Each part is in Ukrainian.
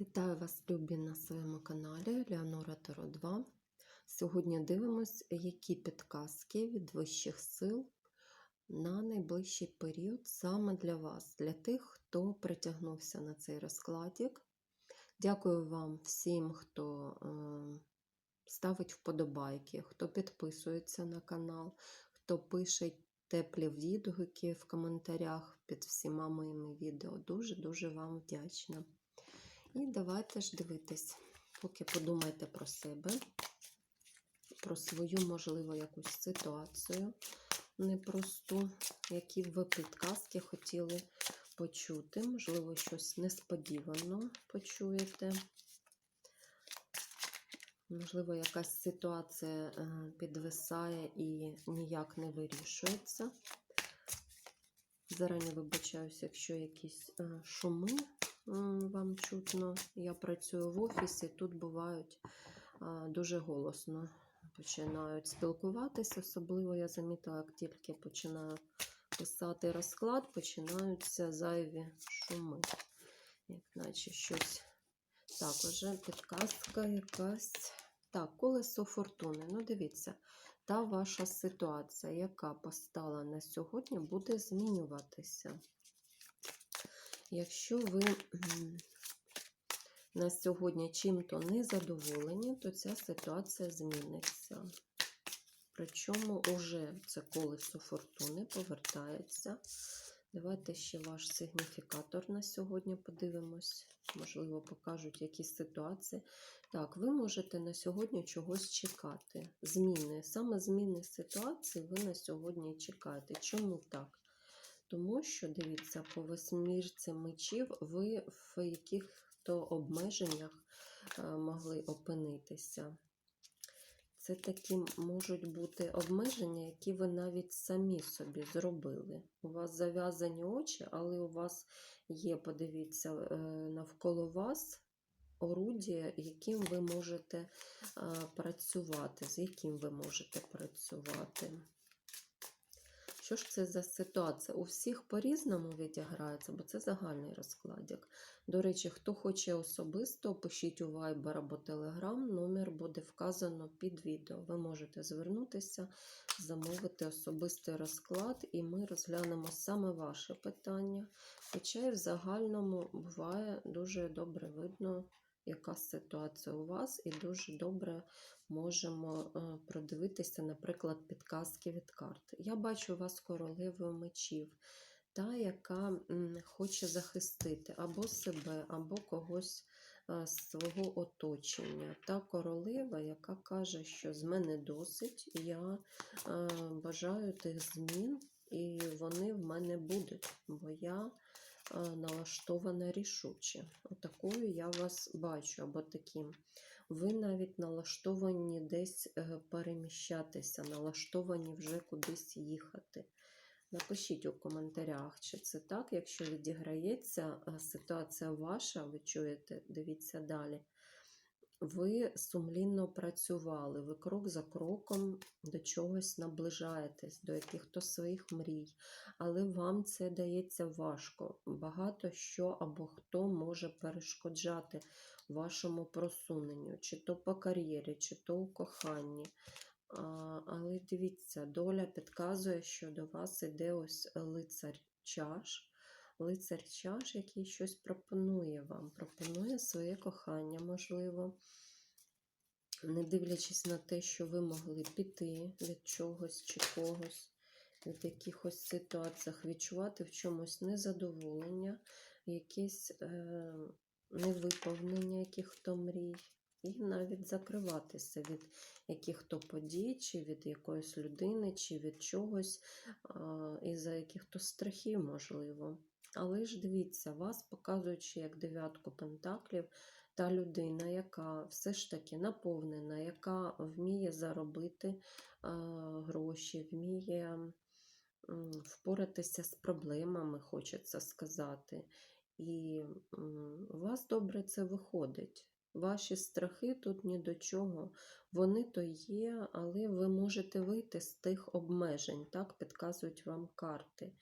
Вітаю вас, любі, на своєму каналі Леонора Таро 2. Сьогодні дивимось, які підказки від вищих сил на найближчий період саме для вас, для тих, хто притягнувся на цей розкладик. Дякую вам всім, хто е, ставить вподобайки, хто підписується на канал, хто пише теплі відгуки в коментарях під всіма моїми відео. Дуже-дуже вам вдячна. І давайте ж дивитись, поки подумайте про себе, про свою, можливо, якусь ситуацію непросту, які ви підказки хотіли почути. Можливо, щось несподівано почуєте. Можливо, якась ситуація е, підвисає і ніяк не вирішується. Зарані вибачаюся, якщо якісь е, шуми вам чутно. Я працюю в офісі, тут бувають дуже голосно починають спілкуватися. Особливо я замітила, як тільки починаю писати розклад, починаються зайві шуми. Як наче щось також підказка якась. Так, колесо фортуни. Ну, дивіться, та ваша ситуація, яка постала на сьогодні, буде змінюватися. Якщо ви на сьогодні чим-то не задоволені, то ця ситуація зміниться. Причому уже це колесо фортуни повертається. Давайте ще ваш сигніфікатор на сьогодні подивимось. Можливо, покажуть якісь ситуації. Так, ви можете на сьогодні чогось чекати. Зміни. Саме зміни ситуації ви на сьогодні чекаєте. Чому так? Тому що, дивіться, по восьмірці мечів ви в яких-то обмеженнях е, могли опинитися. Це такі можуть бути обмеження, які ви навіть самі собі зробили. У вас зав'язані очі, але у вас є, подивіться, е, навколо вас орудія, яким ви можете е, працювати, з яким ви можете працювати. Що ж це за ситуація? У всіх по-різному відіграється, бо це загальний розкладик. До речі, хто хоче особисто, пишіть у Viber або Telegram, номер буде вказано під відео. Ви можете звернутися, замовити особистий розклад, і ми розглянемо саме ваше питання. Хоча і в загальному буває дуже добре видно, яка ситуація у вас, і дуже добре можемо е, продивитися, наприклад, підказки від карт. Я бачу у вас королеву мечів, та, яка хоче захистити або себе, або когось е, з свого оточення. Та королева, яка каже, що з мене досить, я е, бажаю тих змін, і вони в мене будуть, бо я налаштована рішуче. Отакою я вас бачу, або таким. Ви навіть налаштовані десь е, переміщатися, налаштовані вже кудись їхати. Напишіть у коментарях, чи це так, якщо відіграється е, ситуація ваша, ви чуєте, дивіться далі. Ви сумлінно працювали, ви крок за кроком до чогось наближаєтесь, до якихось своїх мрій, але вам це дається важко. Багато що або хто може перешкоджати вашому просуненню, чи то по кар'єрі, чи то у коханні. Але дивіться, доля підказує, що до вас іде ось лицар чаш. Лицар чаш, який щось пропонує вам, пропонує своє кохання, можливо. Не дивлячись на те, що ви могли піти від чогось чи когось, від якихось ситуаціях, відчувати в чомусь незадоволення, якесь е, невиповнення яких-то мрій, і навіть закриватися від яких-то подій, чи від якоїсь людини, чи від чогось, із-за яких-то страхів, можливо. Але ж дивіться, вас показуючи як дев'ятку пентаклів, та людина, яка все ж таки наповнена, яка вміє заробити гроші, вміє впоратися з проблемами, хочеться сказати. І у вас добре це виходить. Ваші страхи тут ні до чого. Вони то є, але ви можете вийти з тих обмежень, так підказують вам карти.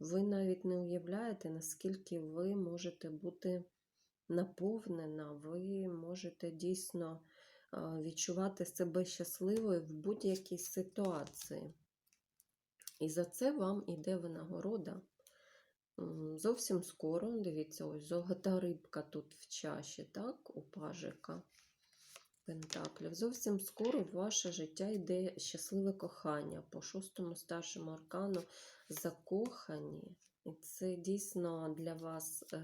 Ви навіть не уявляєте, наскільки ви можете бути наповнена, ви можете дійсно відчувати себе щасливою в будь-якій ситуації. І за це вам іде винагорода. Зовсім скоро, дивіться, ось золота рибка тут в чаші, так, у пажика Пентаклів. Зовсім скоро в ваше життя йде щасливе кохання. По шостому старшому аркану закохані. Це дійсно для вас е,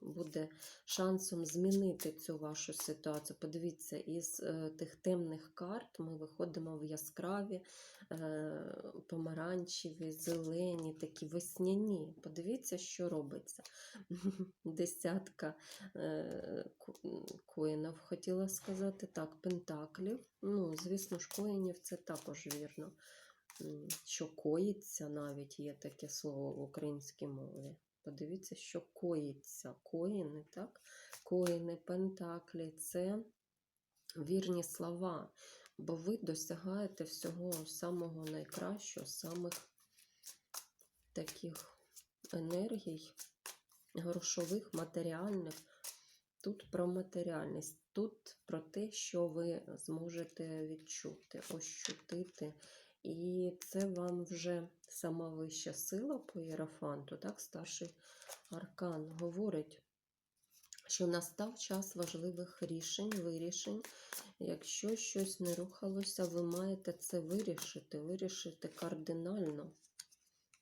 буде шансом змінити цю вашу ситуацію. Подивіться, із е, тих темних карт ми виходимо в яскраві, е, помаранчеві, зелені, такі весняні. Подивіться, що робиться. Десятка коїнів, хотіла сказати. Так, пентаклів. Ну, звісно ж, коїнів це також вірно. Що коїться навіть є таке слово в українській мові. Подивіться, що коїться. Коїни, так? Коїни, пентаклі це вірні слова, бо ви досягаєте всього самого найкращого, самих таких енергій, грошових, матеріальних. Тут про матеріальність, тут про те, що ви зможете відчути, ощутити. І це вам вже сама вища сила по іерофанту, так, старший аркан говорить, що настав час важливих рішень, вирішень. Якщо щось не рухалося, ви маєте це вирішити, вирішити кардинально.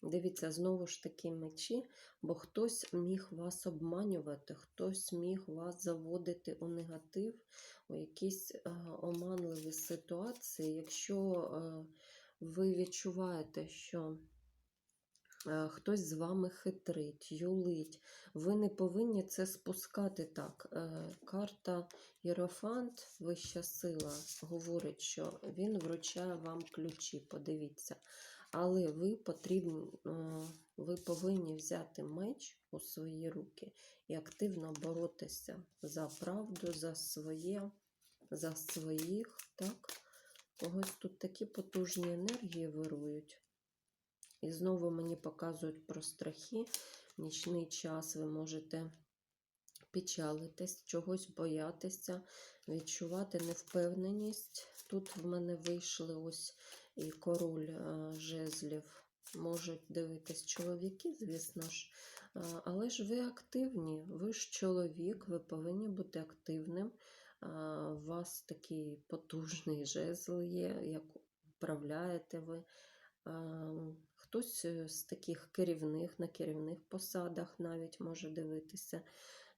Дивіться, знову ж таки мечі, бо хтось міг вас обманювати, хтось міг вас заводити у негатив, у якісь е, оманливі ситуації. Якщо е, ви відчуваєте, що е, хтось з вами хитрить, юлить, ви не повинні це спускати так. Е, Карта Єрофант, вища сила, говорить, що він вручає вам ключі. Подивіться. Але ви потрібні, е, ви повинні взяти меч у свої руки і активно боротися за правду, за своє, за своїх. Так? Когось тут такі потужні енергії вирують. І знову мені показують про страхи. Нічний час ви можете печалитись, чогось боятися, відчувати невпевненість. Тут в мене вийшли ось і король е, жезлів. Можуть дивитись чоловіки, звісно ж. Е, Але ж ви активні, ви ж чоловік, ви повинні бути активним. Е, У вас такий потужний жезл є, як управляєте ви. Е, Хтось е, з таких керівних, на керівних посадах навіть може дивитися,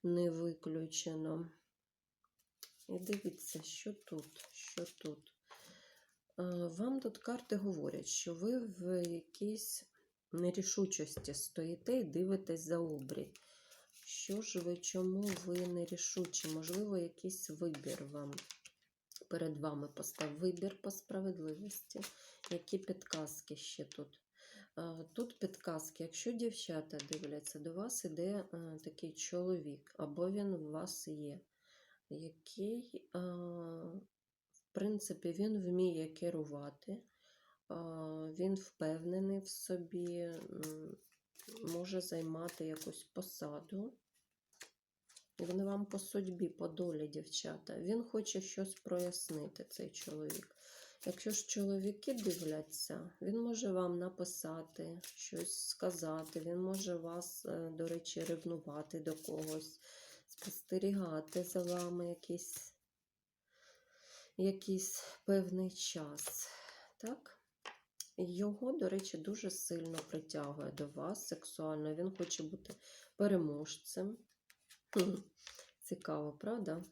не виключено. І дивіться, що тут, що тут. Е, Вам тут карти говорять, що ви в якійсь нерішучості стоїте і дивитесь за обрій. Що ж ви, чому ви нерішучі? Можливо, якийсь вибір вам перед вами постав. Вибір по справедливості. Які підказки ще тут? Тут підказки, якщо дівчата дивляться, до вас іде е, такий чоловік, або він у вас є, який, в принципі, він вміє керувати, він впевнений в собі, може займати якусь посаду. Він вам по судьбі, по долі, дівчата. Він хоче щось прояснити, цей чоловік. Якщо ж чоловіки дивляться, він може вам написати, щось сказати, він може вас, е, до речі, ревнувати до когось, спостерігати за вами якийсь, якийсь певний час. Так? Його, до речі, дуже сильно притягує до вас сексуально. Він хоче бути переможцем. Цікаво, правда?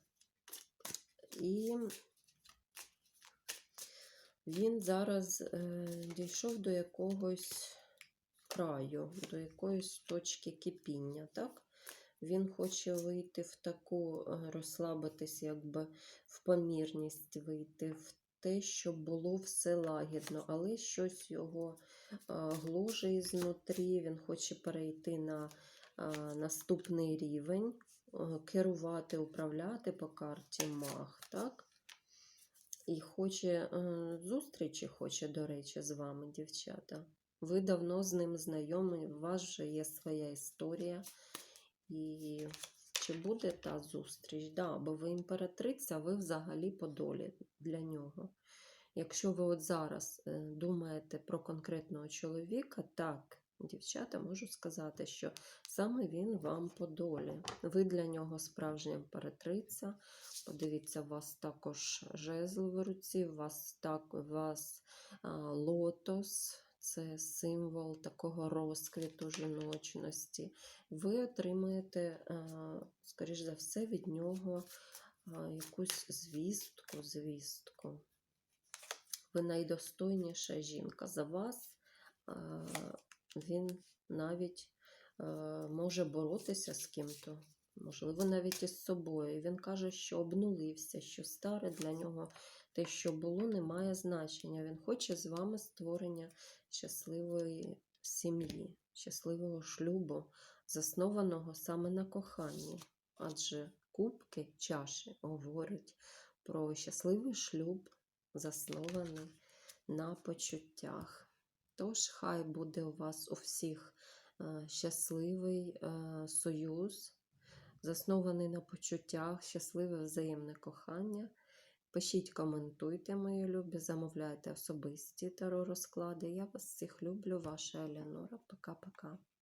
І він зараз е, дійшов до якогось краю, до якоїсь точки кипіння, так? Він хоче вийти в таку, е, розслабитись, якби в помірність вийти, в те, щоб було все лагідно, але щось його е, гложить знутрі, він хоче перейти на наступний рівень, керувати, управляти по карті маг, так? І хоче е, зустрічі, хоче, до речі, з вами, дівчата. Ви давно з ним знайомі, у вас вже є своя історія. І чи буде та зустріч? Да, бо ви імператриця, ви взагалі по долі для нього. Якщо ви от зараз е, думаєте про конкретного чоловіка, так, дівчата, можу сказати, що саме він вам по долі. Ви для нього справжня імператриця. Подивіться, у вас також жезл в руці, у вас так, у вас а, лотос. Це символ такого розквіту жіночності. Ви отримаєте, е, скоріш за все, від нього е, якусь звістку, звістку. Ви найдостойніша жінка. За вас е, він навіть може боротися з ким-то, можливо, навіть із собою. Він каже, що обнулився, що старе для нього те, що було, не має значення. Він хоче з вами створення щасливої сім'ї, щасливого шлюбу, заснованого саме на коханні. Адже кубки чаші говорять про щасливий шлюб, заснований на почуттях. Тож, хай буде у вас у всіх е, щасливий е, союз, заснований на почуттях, щасливе взаємне кохання. Пишіть, коментуйте, мої любі, замовляйте особисті таро розклади. Я вас всіх люблю, ваша Елеонора. Пока-пока.